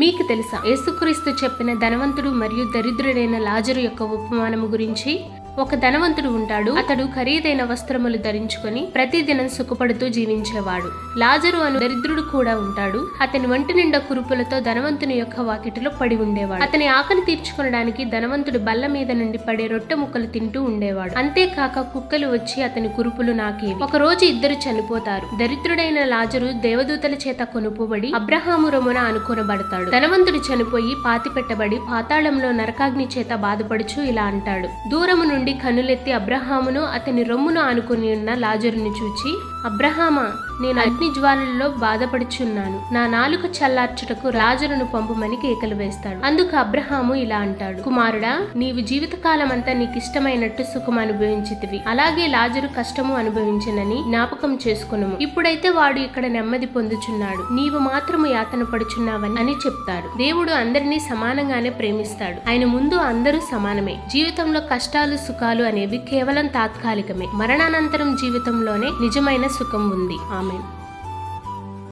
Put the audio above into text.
మీకు తెలుసా? యేసుక్రీస్తు చెప్పిన ధనవంతుడు మరియు దరిద్రుడైన లాజరు యొక్క ఉపమానము గురించి? ఒక ధనవంతుడు ఉంటాడు. అతడు ఖరీదైన వస్త్రములు ధరించుకొని ప్రతిదినం సుఖపడుతూ జీవించేవాడు. లాజరు అను దరిద్రుడు కూడా ఉంటాడు. అతని వంటి నిండా కురుపులతో ధనవంతుని యొక్క వాకిటిలో పడి ఉండేవాడు. అతని ఆకలి తీర్చుకోవడానికి ధనవంతుడు బల్ల మీద నుండి పడే రొట్టె ముక్కలు తింటూ ఉండేవాడు. అంతేకాక కుక్కలు వచ్చి అతని కురుపులు నాకేవి. ఒక రోజు ఇద్దరు చనిపోతారు. దరిద్రుడైన లాజరు దేవదూతల చేత కొనుపోబడి అబ్రహాము రమున అనుకొనబడతాడు ధనవంతుడు చనిపోయి పాతి పెట్టబడి పాతాళంలో నరకాగ్ని చేత బాధపడుచు ఇలా అంటాడు. దూరము నుండి కనులెత్తి అబ్రహామును అతని రొమ్మును ఆనుకుని ఉన్న లాజరుని చూచి అబ్రహామా నేను అగ్ని జ్వాలల్లో బాధపడుచున్నాను. నా నాలుక చల్లార్చుటకు లాజరును పంపుమని కేకలు వేస్తాడు. అందుకు అబ్రహాము ఇలా అంటాడు. కుమారుడా నీవు జీవితకాలం అంతా నీకు ఇష్టమైనట్టు సుఖం అనుభవించితివి. అలాగే లాజరు కష్టము అనుభవించనని జ్ఞాపకం చేసుకును ఇప్పుడైతే వాడు ఇక్కడ నెమ్మది పొందుచున్నాడు. నీవు మాత్రము యాతన పడుచున్నావని అని చెప్తాడు. దేవుడు అందరినీ సమానంగానే ప్రేమిస్తాడు. ఆయన ముందు అందరూ సమానమే. జీవితంలో కష్టాలు సుఖాలు అనేవి కేవలం తాత్కాలికమే. మరణానంతరం జీవితంలోనే నిజమైన సుఖం ఉంది ఆమె